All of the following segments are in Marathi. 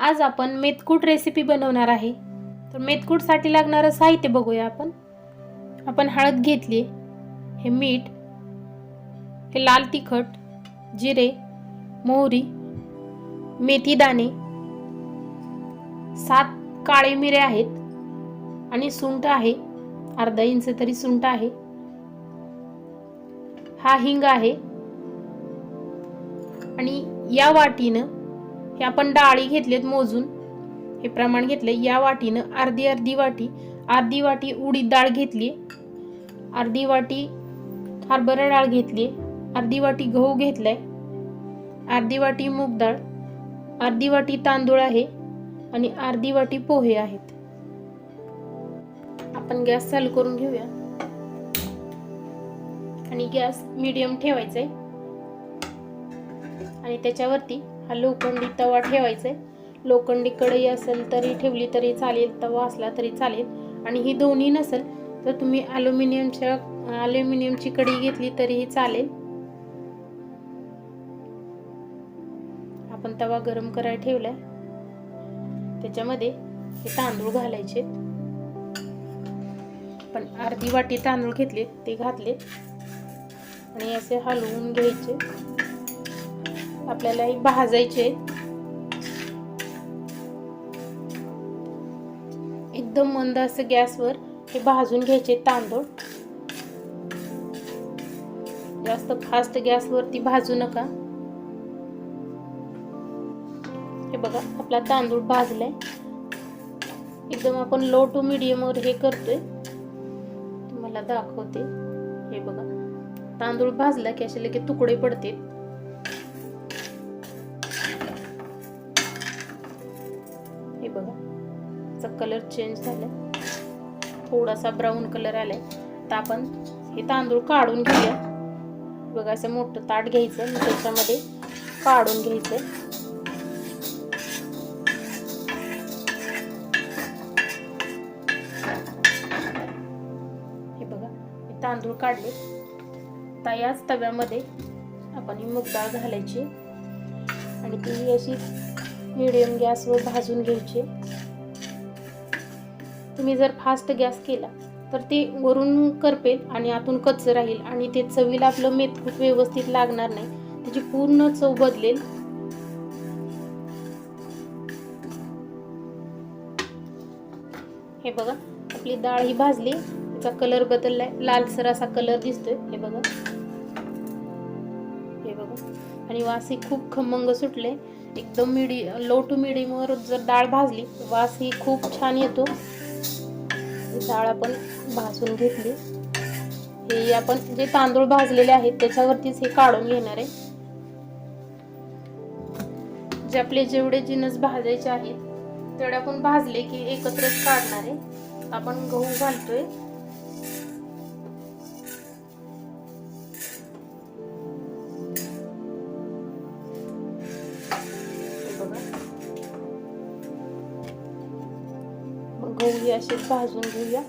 आज आपण मेथकूट रेसिपी बनवणार आहे. तर मेथकूटसाठी लागणारं साहित्य बघूया आपण. आपण हळद घेतली हे मीठ हे लाल तिखट जिरे मोहरी मेथी दाणे सात काळे मिरे आहेत आणि सुंठ आहे. अर्धा इंच तरी सुंठ आहे. हा हिंग आहे. आणि या वाटीनं हे आपण डाळी घेतलेत मोजून. हे प्रमाण घेतले या वाटीनं अर्धी अर्धी वाटी अर्धी वाटी उडीद डाळ घेतली. अर्धी वाटी हरभरा डाळ घेतली. अर्धी वाटी गहू घेतलाय. अर्धी वाटी मूग डाळ. अर्धी वाटी तांदूळ आहे आणि अर्धी वाटी पोहे आहेत. आपण गॅस चालू करून घेऊया. आणि गॅस मीडियम ठेवायचा आहे आणि त्याच्यावरती हा लोखंडी तवा ठेवायचा आहे लोखंडी कढई असेल तरी ठेवली तरी चालेल तवा असला तरी चालेल. आणि ही दोन्ही नसेल तर तुम्ही ॲल्युमिनियमच्या ॲल्युमिनियमची कढई घेतली तरीही चालेल. आपण तवा गरम करायला ठेवलाय. त्याच्यामध्ये हे तांदूळ घालायचे. पण अर्धी वाटी तांदूळ घेतले ते घातले आणि असे हलवून घ्यायचे. आपल्याला हे भाजायचे एकदम मंद असं गॅसवर हे भाजून घ्यायचे तांदूळ. जास्त फास्ट गॅसवरती भाजू नका. हे बघा आपला तांदूळ भाजलाय. एकदम आपण लो टू मिडियमवर हे करतोय. तुम्हाला दाखवते. हे बघा तांदूळ भाजला की असे लगे तुकडे पडतील. कलर चेंज झालाय थोडासा ब्राऊन कलर आलाय. तर आपण हे तांदूळ काढून घेऊया. बघा असं मोठं ताट घ्यायचं आणि त्याच्यामध्ये काढून घ्यायचं हे बघा हे तांदूळ काढले. आता याच तव्यामध्ये आपण ही मूगडाळ घालायची. आणि ती अशी मिडियम गॅसवर भाजून घ्यायची. तुम्ही जर फास्ट गॅस केला तर ते वरून करपेल आणि आतून कच्च राहील आणि ते चवीला आपलं मेथकूट व्यवस्थित लागणार नाही. त्याची पूर्ण चव बदलेल. हे बघा आपली डाळ ही भाजली त्याचा कलर बदललाय. लालसर असा कलर दिसतोय. हे बघा. हे बघा. आणि वास ही खूप खमंग सुटले. एकदम मिडी लो टू मिडियमवर जर डाळ भाजली वास ही खूप छान येतो. डाळ आपण भाजून घेतली. हे आपण जे तांदूळ भाजलेले आहेत त्याच्यावरतीच हे काढून घेणार आहे. जे आपले जेवढे जिनस भाजायचे आहेत तेवढे आपण भाजले की एकत्रच काढणार आहे. आपण गहू घालतोय. गहू भाजून घेऊया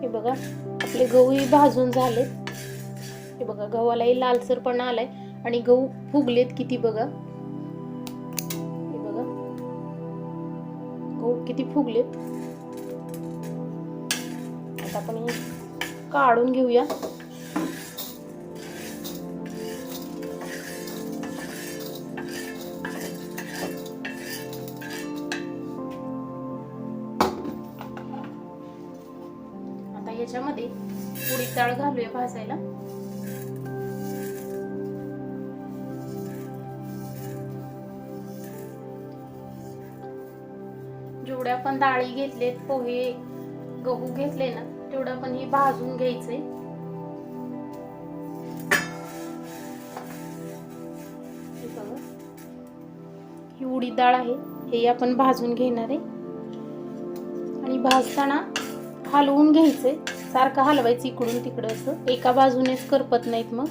हे बघा आपले गहूही भाजून झाले. हे बघा गव्हालाही लालसर पण आलाय. आणि गहू फुगलेत किती बघा. हे बघा गहू किती फुगलेत. आता आपण काढून घेऊया. उडीद भाजायला जेवढ्या आपण डाळी घेतलेत पोहे गहू घेतले ना तेवढं आपण हे भाजून घ्यायचंय. ही उडी डाळ आहे हे आपण भाजून घेणार आहे. आणि भाजताना हलवून घ्यायचंय. सारखं हलवायचं इकडून तिकडं असं. एका बाजूनेच करपत नाहीत मग.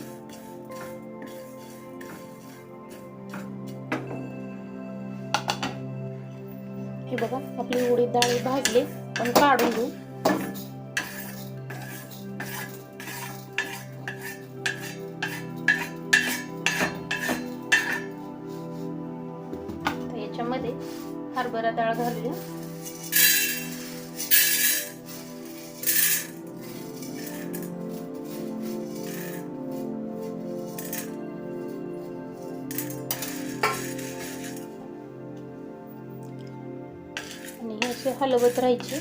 हे बघा आपली उडीद डाळ भाजले पण काढून घेऊ. याच्यामध्ये हरभरा डाळ घालूया. हलवत राहायचे.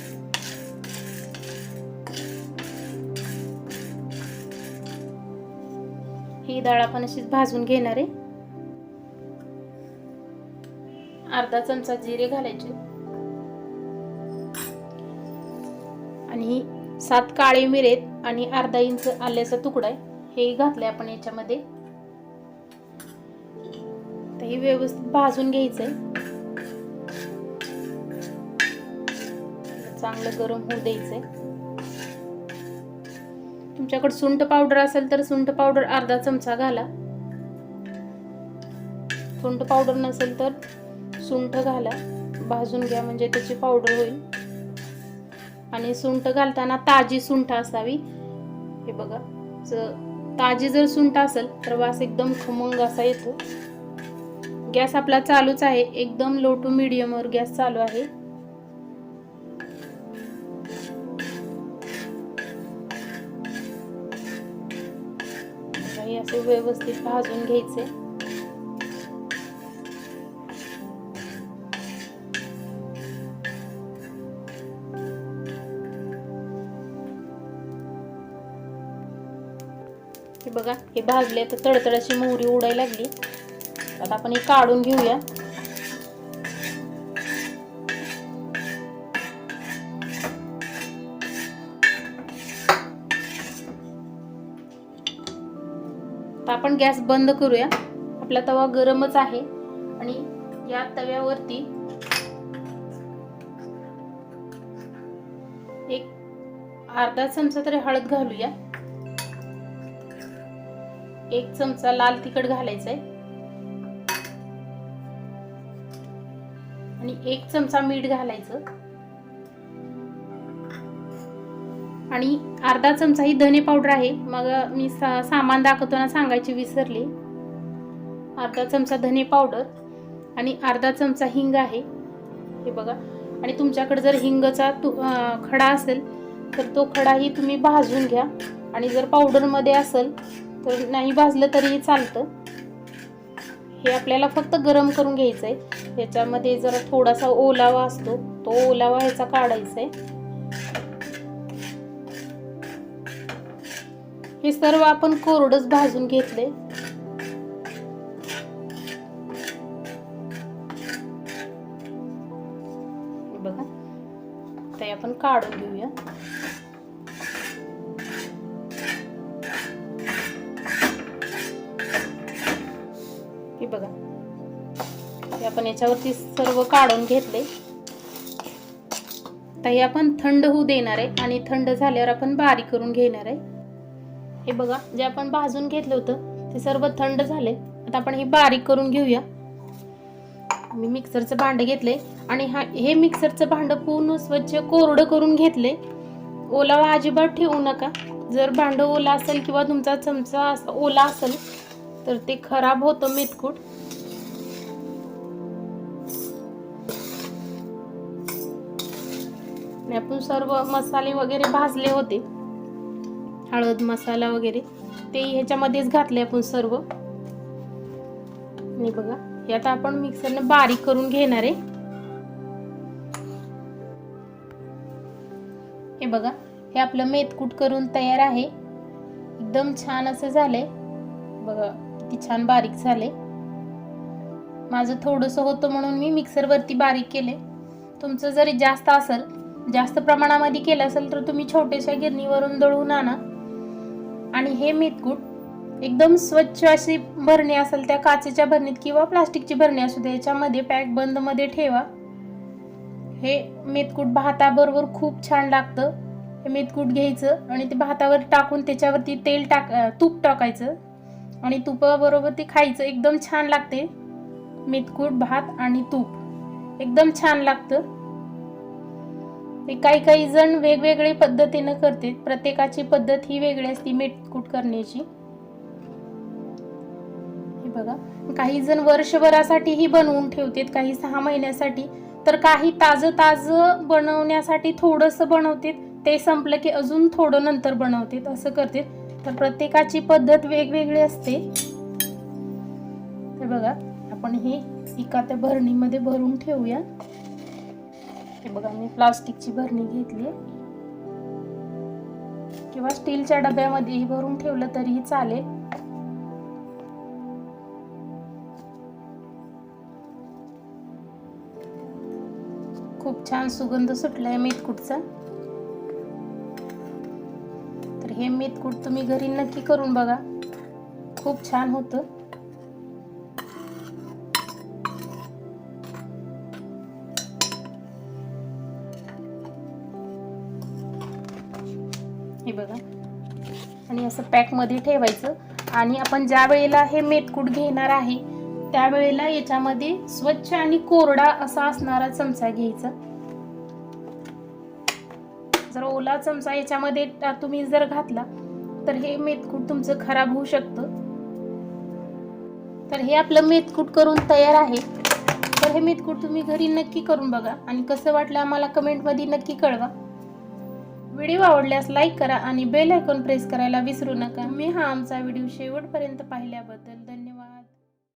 ही डाळ आपण अशीच भाजून घेणार आहे. अर्धा चमचा जिरे घालायचे. आणि सात काळे मिरेत आणि अर्धा इंच आल्याचा तुकडा आहे. हे घातलंय आपण याच्यामध्ये. तर हे व्यवस्थित भाजून घ्यायचंय. चांगलं गरम होऊ द्यायचंय. तुमच्याकडे सुंठ पावडर असेल तर सुंठ पावडर अर्धा चमचा घाला. सुंठ पावडर नसेल तर सुंठ घाला. भाजून घ्या म्हणजे त्याची पावडर होईल. आणि सुंठ घालताना ताजी सुंठ असावी. हे बघा ताजी जर सुंठ असेल तर वास एकदम खमंग असा येतो. गॅस आपला चालूच आहे. एकदम लो टू वर गॅस चालू आहे. हे असे व्यवस्थित भाजून घ्यायचे. हे बघा हे भाजले तर तडतडाची मोहरी उडायला लागली. आता आपण हे काढून घेऊया. आपण गॅस बंद करूया. आपला तवा गरमच आहे. आणि या तव्यावरती एक अर्धा चमचा तरी हळद घालूया. एक चमचा लाल तिखट घालायचंय. आणि एक चमचा मीठ घालायचं. आणि अर्धा चमचा ही धने पावडर आहे. मग मी सा सामान दाखवताना सांगायची विसरली. अर्धा चमचा धने पावडर आणि अर्धा चमचा हिंग आहे. हे बघा. आणि तुमच्याकडे जर हिंगचा तु खडा असेल तर तो खडाही तुम्ही भाजून घ्या. आणि जर पावडरमध्ये असेल तर नाही भाजलं तरीही चालतं. हे आपल्याला फक्त गरम करून घ्यायचं आहे याच्यामध्ये जरा थोडासा ओलावा असतो. तो ओलावा ह्याचा काढायचा आहे हे सर्व आपण कोरडच भाजून घेतले. बघा. ते आपण काढून घेऊया. हे बघा. हे आपण याच्यावरती सर्व काढून घेतले. तर हे आपण थंड होऊ देणार आहे आणि थंड झाल्यावर आपण बारीक करून घेणार आहे. हे बघा जे आपण भाजून घेतलं होतं ते सर्व थंड झाले. आता आपण हे बारीक करून घेऊया. मी मिक्सरचं भांडं घेतले आणि हा हे मिक्सरचं भांडं पूर्ण स्वच्छ कोरडं करून घेतले ओलावा अजिबात ठेवू नका. जर भांडं ओला असेल किंवा तुमचा चमचा असा ओला असेल तर ते खराब होतं मेथकूट आणि आपण सर्व मसाले वगैरे भाजले होते. हळद मसाला वगैरे ते ह्याच्यामध्येच घातले आपण सर्व. आणि बघा हे आता आपण मिक्सरने बारीक करून घेणार आहे. हे बघा हे आपलं मेथकूट करून तयार आहे. एकदम छान असं झालंय. बघा किती छान बारीक झाले माझं थोडंसं होतं म्हणून मी मिक्सरवरती बारीक केले तुमचं जरी जास्त असेल जास्त प्रमाणामध्ये केलं असेल तर तुम्ही छोट्याशा गिरणीवरून दळून आणा. आणि हे मेथकूट एकदम स्वच्छ अशी भरणी असेल त्या काचेच्या भरणीत किंवा प्लास्टिकची भरणी असू दे याच्यामध्ये पॅक बंदमध्ये ठेवा. हे मेथकूट भाताबरोबर खूप छान लागतं. हे मेथकूट घ्यायचं आणि ते भातावर टाकून त्याच्यावरती तेल टाक तूप टाकायचं आणि तुपाबरोबर ते खायचं. एकदम छान लागते. मेथकूट भात आणि तूप. एकदम छान लागतं. काही काही जण वेगवेगळे पद्धतीनं करते प्रत्येकाची पद्धत ही वेगळी असते मेटकूट करण्याची. हे बघा. काही जण वर्षभरासाठी ही बनवून ठेवतात काही सहा महिन्यासाठी. तर काही ताजं ताजं बनवण्यासाठी थोडंसं बनवतात. ते संपलं की अजून थोडं नंतर बनवतात असं करतात. तर प्रत्येकाची पद्धत वेगवेगळी असते. हे बघा. आपण हे एका त्या भरणीमध्ये भरून ठेवूया. हे बघा मी प्लास्टिकची भरणी घेतली किंवा स्टीलच्या डब्यामध्येही भरून ठेवलं तरीही चालेल. खूप छान सुगंध सुटलाय मेथकूटचा तर हे मेथकूट तुम्ही घरी नक्की करून बघा. खूप छान होतं. हे बघा. आणि असं पॅकमध्ये ठेवायचं. आणि आपण ज्या वेळेला हे मेथकूट घेणार आहे त्यावेळेला याच्यामध्ये स्वच्छ आणि कोरडा असा असणारा चमचा घ्यायचा. जर ओला चमचा याच्यामध्ये तुम्ही जर घातला तर हे मेथकूट तुमचं खराब होऊ शकतं. तर हे आपलं मेथकूट करून तयार आहे. तर हे मेथकूट तुम्ही घरी नक्की करून बघा. आणि कसं वाटलं आम्हाला कमेंटमध्ये नक्की कळवा. व्हिडिओ आवडल्यास लाईक करा आणि बेल आयकॉन प्रेस करायला विसरू नका. मी हा आमचा व्हिडिओ शेवटपर्यंत पाहिल्याबद्दल धन्यवाद.